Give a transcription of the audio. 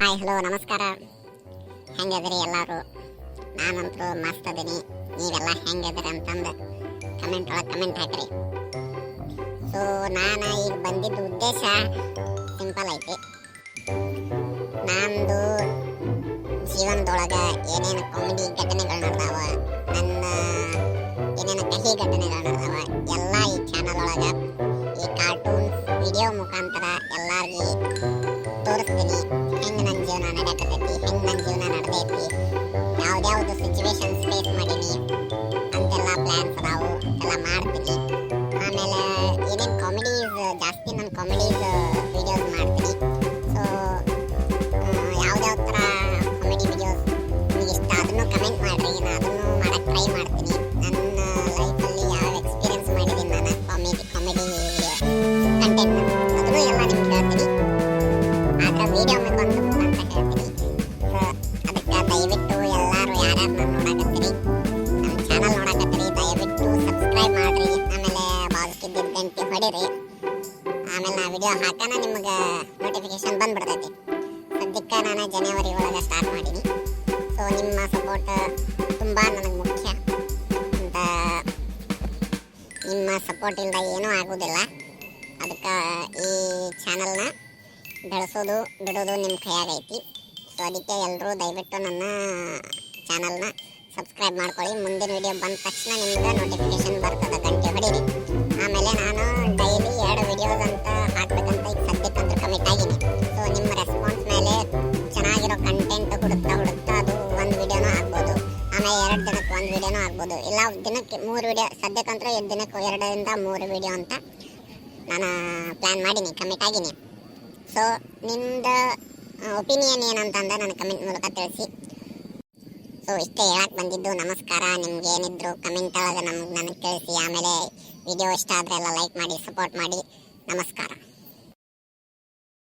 Hi, hello, ನಮಸ್ಕಾರ. ಹೆಂಗದ್ರಿ ಎಲ್ಲರೂ? ನಾನಂತೂ ಮಸ್ತ್ ಅದೀನಿ. ನೀವೆಲ್ಲ ಹೆಂಗದ್ರಿ ಅಂತಂದು ಕಮೆಂಟ್ ಒಳಗೆ ಕಮೆಂಟ್ ಹಾಕ್ರಿ. ಸೊ ನಾನು ಈಗ ಬಂದಿದ್ದ ಉದ್ದೇಶ ಸಿಂಪಲ್ ಐತಿ. ನಂದು ಜೀವನದೊಳಗೆ ಏನೇನು ಕಾಮಿಡಿ ಘಟನೆಗಳು ನಡೆದಾವ, ನನ್ನ ಏನೇನು ಕಹಿ ಘಟನೆಗಳು ನಡೆದಾವ, ಎಲ್ಲ ಈ ಚಾನಲ್ ಒಳಗೆ ಈ ಕಾರ್ಟೂನ್ಸ್ ವಿಡಿಯೋ ಮುಖಾಂತರ ಸಿಚುವೇಶನ್ಸ್ ಫೇಸ್ ಮಾಡೀನಿ ಅಂತೆಲ್ಲ ಪ್ಲ್ಯಾನ್ಸ್ ಅದಾವು ಎಲ್ಲ ಮಾಡ್ತೀನಿ. ಆಮೇಲೆ ಏನೇನು ಕಾಮಿಡೀಸ್ ಜಾಸ್ತಿ ನಾನು ಕಾಮಿಡೀಸ್ ವಿಡಿಯೋಸ್ ಮಾಡ್ತೀನಿ. ಸೊ ಯಾವ್ದ್ಯಾವ ಥರ ಕಾಮಿಡಿ ವಿಡಿಯೋಸ್ ನಿಮಗೆ ಇಷ್ಟ, ಅದನ್ನು ಕಮೆಂಟ್ ಮಾಡಿರಿ. ನಾನು ಅದನ್ನು ಮಾಡೋಕ್ಕೆ ಟ್ರೈ ಮಾಡ್ತೀನಿ. ನನ್ನ ಲೈಫಲ್ಲಿ ಯಾವ ಎಕ್ಸ್ಪೀರಿಯನ್ಸ್ ಮಾಡಿದ್ದೀನಿ ನಾನು ಕಾಮಿಡಿ ಕಾಮಿಡಿ ಕಂಟೆಂಟ್ ಅದನ್ನು ಎಲ್ಲ ನಿಮ್ಗೆ ಹೇಳ್ತೀನಿ. ಆದರೆ ವಿಡಿಯೋ ಹೊಡೀರಿ ಆಮೇಲೆ ನಾ ವಿಡಿಯೋ ಹಾಕೋಣ ನಿಮ್ಗೆ ನೋಟಿಫಿಕೇಶನ್ ಬಂದ್ಬಿಡ್ತೈತಿ. ಸದ್ಯಕ್ಕೆ ನಾನು ಜನವರಿ ಒಳಗೆ ಸ್ಟಾರ್ಟ್ ಮಾಡೀನಿ. ಸೊ ನಿಮ್ಮ ಸಪೋರ್ಟ್ ತುಂಬ ನನಗೆ ಮುಖ್ಯ. ಅಂತ ನಿಮ್ಮ ಸಪೋರ್ಟಿಂದ ಏನೂ ಆಗೋದಿಲ್ಲ. ಅದಕ್ಕೆ ಈ ಚಾನಲ್ನ ಬೆಳೆಸೋದು, ಬಿಡೋದು ನಿಮ್ಮ ಕೈಯಾಗೈತಿ ಸೊ ಅದಕ್ಕೆ ಎಲ್ಲರೂ ದಯವಿಟ್ಟು ನನ್ನ ಚಾನಲ್ನ ಸಬ್ಸ್ಕ್ರೈಬ್ ಮಾಡ್ಕೊಳ್ಳಿ. ಮುಂದಿನ ವಿಡಿಯೋ ಬಂದ ತಕ್ಷಣ ನಿಮ್ಗೆ ನೋಟಿಫಿಕೇಶನ್ ಬರ್ತದೆ, ಗಂಟೆ ಹೊಡೀರಿ. ಆಮೇಲೆ ನಾನು ಆಮೇಲೆ ಎರಡು ದಿನಕ್ಕೆ ಒಂದು ವಿಡಿಯೋನೂ ಆಗ್ಬೋದು. ಇಲ್ಲ, ದಿನಕ್ಕೆ ಮೂರು ವಿಡಿಯೋ ಎರಡು ದಿನಕ್ಕೆ ಎರಡರಿಂದ ಮೂರು ವಿಡಿಯೋ ಅಂತ ನಾನು ಪ್ಲ್ಯಾನ್ ಮಾಡೀನಿ ಕಮಿಟ್ ಆಗೀನಿ. ಸೊ ನಿಮ್ದು ಒಪಿನಿಯನ್ ಏನಂತಂದ್ರೆ ನನ್ನ ಕಮೆಂಟ್ ಮೂಲಕ ತಿಳಿಸಿ. ಸೊ ಇಷ್ಟೇ ಹೇಳಕ್ಕೆ ಬಂದಿದ್ದು, ನಮಸ್ಕಾರ. ನಿಮ್ಗೆ ಏನಿದ್ರು ಕಮೆಂಟ್ ಒಳಗೆ ನಮ್ಗೆ ನನಗೆ ತಿಳಿಸಿ. ಆಮೇಲೆ ವಿಡಿಯೋ ಇಷ್ಟ ಆದರೆ ಎಲ್ಲ ಲೈಕ್ ಮಾಡಿ ಸಪೋರ್ಟ್ ಮಾಡಿ. ನಮಸ್ಕಾರ.